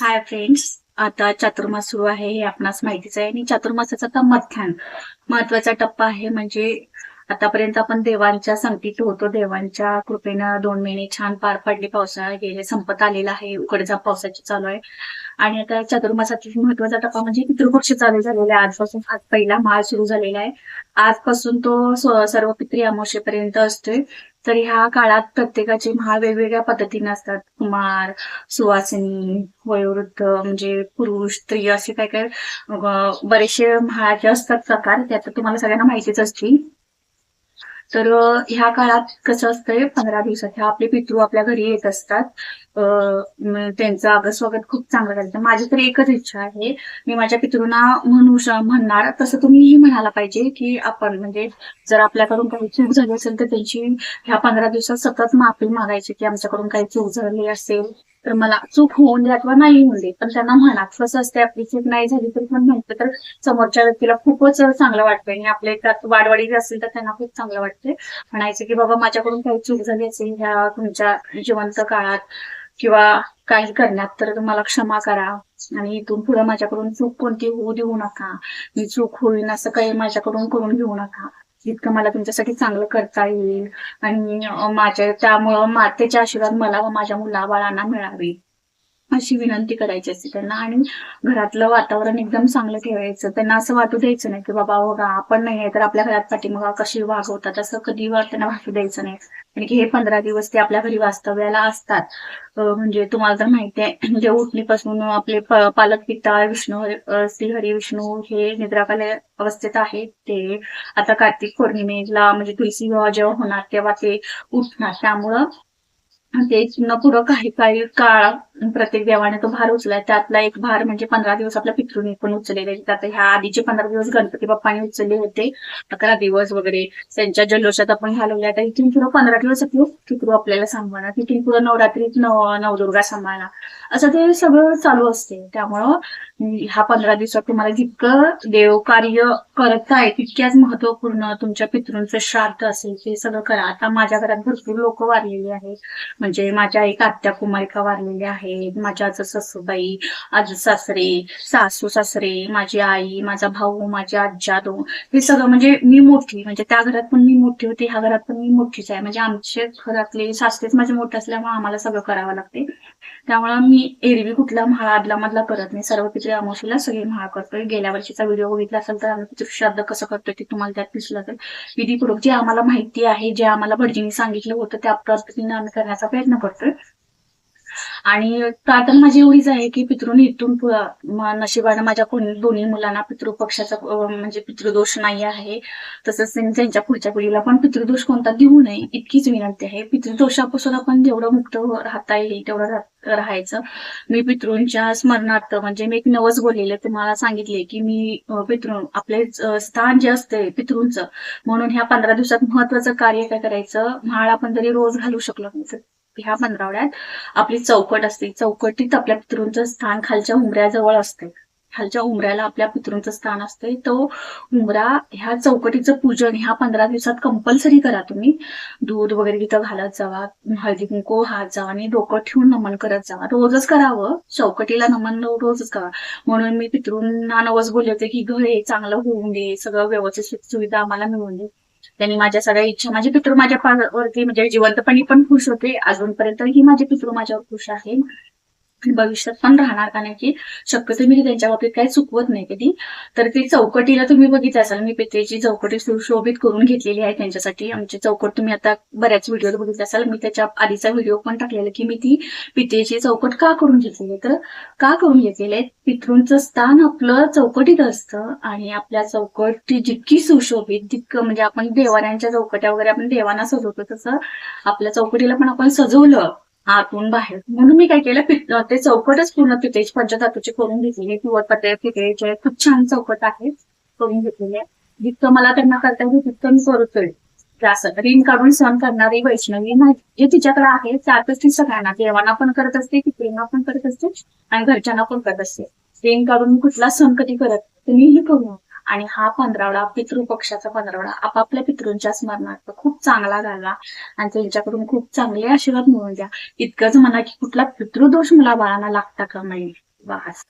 Hi friends आता चातुर्मास सुरू आहे हे आपणास माहितीच आहे. आणि चातुर्मासाचा आता मध्यान महत्त्वाचा टप्पा आहे म्हणजे आतापर्यंत आपण देवांच्या संगतीत होतो. देवांच्या कृपेनं दोन महिने छान पार पडले पावसाळा गेले संपत आलेला आहे. उकडजा पावसाची चालू आहे. आणि आता चातुर्मासातील महत्त्वाचा टप्पा म्हणजे पितृपक्ष चालू झालेला आहे. आजपासून आज पहिला माळ सुरू झालेला आहे. आजपासून तो सर्व पित्री अमावशेपर्यंत असतोय. तर ह्या काळात प्रत्येकाचे महा वेगवेगळ्या पद्धतीने असतात. कुमार सुवासिनी वयोवृद्ध म्हणजे पुरुष स्त्री असे काय काय बरेचसे म्हाळाचे असतात प्रकार त्यात तुम्हाला सगळ्यांना माहितीच असतील. तर ह्या काळात कसं असतंय पंधरा दिवसात ह्या आपले पितृ आपल्या घरी येत असतात. त्यांचं अगं स्वागत खूप चांगलं करायचं माझी तर एकच इच्छा आहे मी माझ्या पितृंना म्हणू म्हणणार. तसं तुम्हीही म्हणायला पाहिजे की आपण म्हणजे जर आपल्याकडून काही चूक झाली असेल तर त्यांची ह्या पंधरा दिवसात सतत माफी मागायची की आमच्याकडून काही चूक झाली असेल तर मला चूक होऊन द्या किंवा नाही होऊन दे. पण त्यांना म्हणा कसं असते आपली चूक नाही झाली तरी पण म्हटलं तर समोरच्या व्यक्तीला खूपच चांगलं वाटतंय. आणि आपले त्यात वाडवाडी असेल तर त्यांना खूप चांगलं वाटतंय. म्हणायचं की बाबा माझ्याकडून काही चूक झाली असेल ह्या तुमच्या जिवंत काळात किंवा काही करण्यात तर तुम्हाला क्षमा करा. आणि इथून पुढे माझ्याकडून चूक कोणती होऊ देऊ नका. मी चूक होईल असं काही माझ्याकडून करून घेऊ नका. जितकं मला तुमच्यासाठी चांगलं करता येईल. आणि माझ्या त्यामुळं मातेचे आशीर्वाद मला व माझ्या मुलाबाळांना मिळावे. अशी विनंती करायची असते त्यांना. आणि घरातलं वातावरण एकदम चांगलं ठेवायचं. त्यांना असं वाटू द्यायचं नाही की बाबा हो बघा आपण नाही आहे तर आपल्या घरात पाठीमागा कशी वागवतात असं कधी त्यांना वाटू द्यायचं नाही. आणि की हे पंधरा दिवस ते आपल्या घरी वास्तव्याला असतात. म्हणजे तुम्हाला तर माहिती आहे म्हणजे उठणीपासून आपले पालक पिता विष्णू श्रीहरी श्री हरी विष्णू हे निद्राकाल अवस्थेत आहेत ते. आता कार्तिक पौर्णिमेला म्हणजे तुलसी विवाह जेव्हा होणार तेव्हा ते उठणार. त्यामुळं ते पुढं काही काही काळ प्रत्येक देवाने तो भार उचलाय त्यातला एक भार म्हणजे पंधरा दिवस आपल्या पितृने पण उचललेले त्यात ह्या आधीचे पंधरा दिवस गणपती बाप्पाने उचलले होते. अकरा दिवस वगैरे त्यांच्या जल्लोषात आपण घालवल्या तर इथून पुढं पंधरा दिवस आपलं पितृ आपल्याला सांभाळणार. तिथून पुढं नवरात्रीत नव नवदुर्गा सांभाळणार. असं ते सगळं चालू असते. त्यामुळं ह्या पंधरा दिवसात तुम्हाला जितकं देवकार्य करताय तितक्याच महत्त्वपूर्ण तुमच्या पितृंचं श्राद्ध असेल ते सगळं करा. आता माझ्या घरात भरपूर लोक वारलेली आहेत. म्हणजे माझ्या एक आत्या कुमारिका वारलेल्या आहेत. माझ्या आज सासूबाई आजू सासरे सासू सासरे माझी आई माझा भाऊ माझी आज्जा दोन हे सगळं म्हणजे मी मोठी म्हणजे त्या घरात पण मी मोठी होती ह्या घरात पण मी मोठीच आहे. म्हणजे आमच्या घरातले सासरेच माझे मोठे असल्यामुळे आम्हाला सगळं करावं लागते. त्यामुळे मी एरवी कुठला म्हाळ आदला मधला करत नाही. सर्व पितृ अमावशीला सगळे महा करतोय. गेल्या वर्षीचा व्हिडिओ बघितला असेल तर आम्ही पितृश्राद्ध कसं करतोय ते तुम्हाला त्यात दिसलं असेल. विधीपूर्वक जे आम्हाला माहिती आहे जे आम्हाला भटजींनी सांगितलं होतं त्या पद्धतीने आम्ही करण्याचा प्रयत्न करतोय. आणि प्रार्थना माझी एवढीच आहे की पितृने इथून नशिबाने माझ्या कोणी दोन्ही मुलांना पितृपक्षाचा म्हणजे पितृदोष नाही आहे. तसंच त्यांच्या पुढच्या पिढीला पण पितृदोष कोणता देऊ नये इतकीच विनंती आहे. पितृदोषापासून आपण जेवढं मुक्त राहता येईल तेवढं राहायचं. मी पितृंच्या स्मरणार्थ म्हणजे मी एक नवस बोललेलं तुम्हाला सांगितले की मी पितृ आपले स्थान जे असते पितृंचं म्हणून ह्या पंधरा दिवसात महत्वाचं कार्य काय करायचं? म्हाळ आपण जरी रोज घालू शकलो नाही. ह्या पंधरावड्यात आपली चौकट असते. चौकटीत आपल्या पितृंचं स्थान खालच्या उमऱ्याजवळ असते. खालच्या उमऱ्याला आपल्या पितृंचं स्थान असते. तो उमरा ह्या चौकटीचं पूजन ह्या पंधरा दिवसात कंपल्सरी करा तुम्ही. दूध वगैरे तिथं घालत जावा. हळदी कुंकू हात जावा आणि डोकं ठेवून नमन करत जावा. रोजच करावं. चौकटीला नमन रोजच करा. म्हणून मी पितृंना नवस बोलले होते की घर हे चांगलं होऊन दे. सगळं व्यवस्थित सुविधा आम्हाला मिळून दे. त्यांनी माझ्या सगळ्या इच्छा माझे पितृ माझ्या वरती म्हणजे जिवंतपणी पण खुश होते. अजूनपर्यंत ही माझे पितृ माझ्यावर खुश आहे. भविष्यात पण राहणार कारण की शक्यतो मी त्यांच्या बाबतीत काही चुकवत नाही कधी. तर ते चौकटीला तुम्ही बघितलं असाल मी पितेची चौकटी सुशोभित करून घेतलेली आहे त्यांच्यासाठी. आमची चौकट तुम्ही आता बऱ्याच व्हिडिओ बघितले असाल. मी त्याच्या आधीचा व्हिडिओ पण टाकलेला की मी ती पितेची चौकट का करून घेतलेली आहे? तर का करून घेतलेली आहे? पितृंचं स्थान आपलं चौकटीत असतं आणि आपल्या चौकट जितकी सुशोभित तितकं म्हणजे आपण देवाऱ्यांच्या चौकट्या वगैरे आपण देवांना सजवतो तसं आपल्या चौकटीला पण आपण सजवलं. आतून बाहेर. म्हणून मी काय केलं ते चौकटच पूर्ण पितेज पंचधातूची करून घेतलेली किंवा पत्रे पितेचे खूप छान चौकट आहे करून घेतलेले. जितकं मला त्यांना करता येईल तितकं मी करतोय ते असं ऋण काढून सहन करणारी वैष्णवी नाही. जे तिच्याकडे आहे त्यातच ती सगळ्यांना देवांना पण करत असते प्रेमा पण करत असते आणि घरच्यांना पण करत असते. ऋण काढून कुठला सण कधी करत तुम्हीही करू आणि हा पंधरावडा पितृपक्षाचा पंधरावडा आपापल्या पितृंच्या स्मरणार्थ खूप चांगला झाला. आणि त्यांच्याकडून खूप चांगले आशीर्वाद मिळून द्या. इतकंच म्हणा की कुठला पितृदोष मुला बाळांना लागता का नाही? बस.